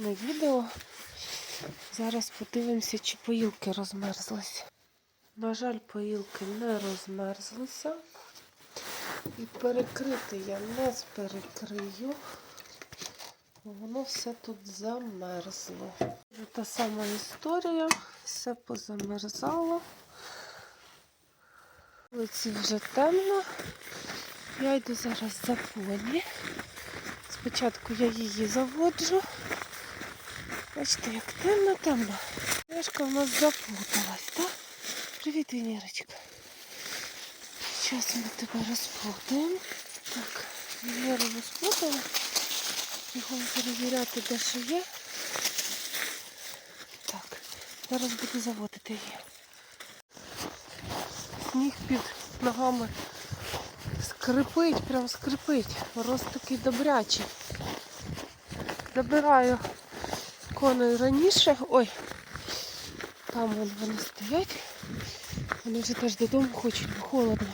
наступне відео. Зараз подивимося, чи поїлки розмерзлися. На жаль, поїлки не розмерзлися. І перекрити я не перекрию. Воно все тут замерзло. Вже та сама історія, все позамерзало. Вулиці вже темно. Я йду зараз за поні. Спочатку я її заводжу. Бачите, як темно-темно. Яшка в нас заплуталась, так? Привіт, Венерочка. Зараз ми тебе розплутаємо. Так, Венеру розплутала. Бігом перевіряти, де що є. Так, зараз буду заводити її. Сніг під ногами скрипить, прям скрипить. Рост такий добрячий. Забираю коней раніше. Ой, там вон вони стоять. Вони вже теж додому хочуть, бо холодно.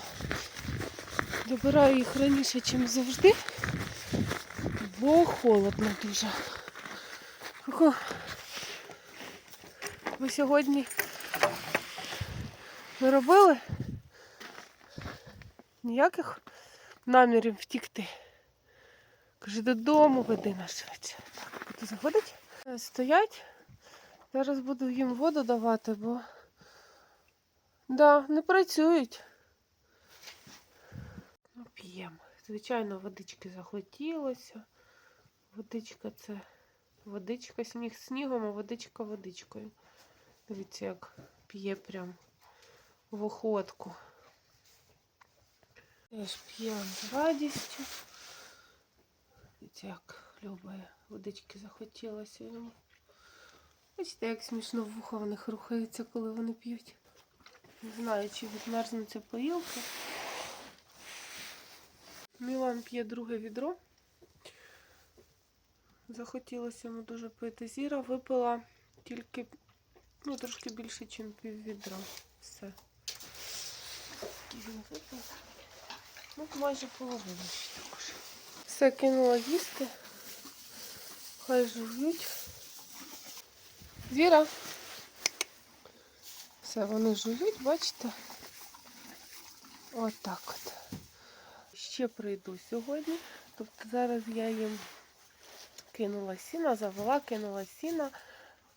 Добираю їх раніше, ніж завжди, бо холодно дуже. Ого. Ви сьогодні ви робили? Ніяких намірів втікти. Каже, додому веди нас швидше. Так, буду заходити. Е, Стоять. Зараз буду їм воду давати, бо да, не працюють. Ну, п'ємо. Звичайно, водички захотілося. Водичка це водичка, сніг снігом, а водичка водичкою. Дивіться, як п'є прям в охотку. Теж п'ємо з радістю. Дивіться, як любає. Водички захотілося йому. Бачите, як смішно вуха в них рухається, коли вони п'ють. Не знаю, чи відмерзнуться поїлки. Мілан п'є друге відро. Захотілося йому дуже пити. Зіра випила тільки ну, трошки більше, ніж пів відра. Все. Ну, майже половину ще також. Все кинула їсти. Хай жують. Зіра. Все, вони жують, бачите? Отак от. Ще прийду сьогодні. Тобто зараз я їм кинула сіна, завела, кинула сіна,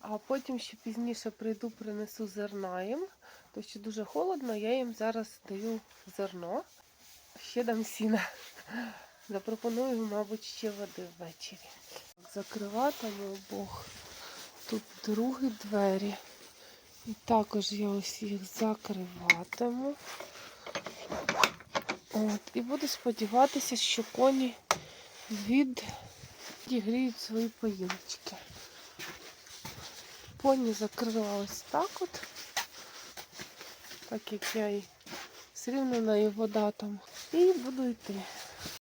а потім ще пізніше прийду, принесу зерна їм. Тому що дуже холодно, я їм зараз даю зерно. Ще дам сіна. Запропоную, мабуть, ще води ввечері. Закриватиму обох. Тут другі двері. І також я ось їх закриватиму. От, і буду сподіватися, що коні від відігріють свої поїлочки. Поні закрила ось так от, так як я і все рівно на вода там. І буду йти.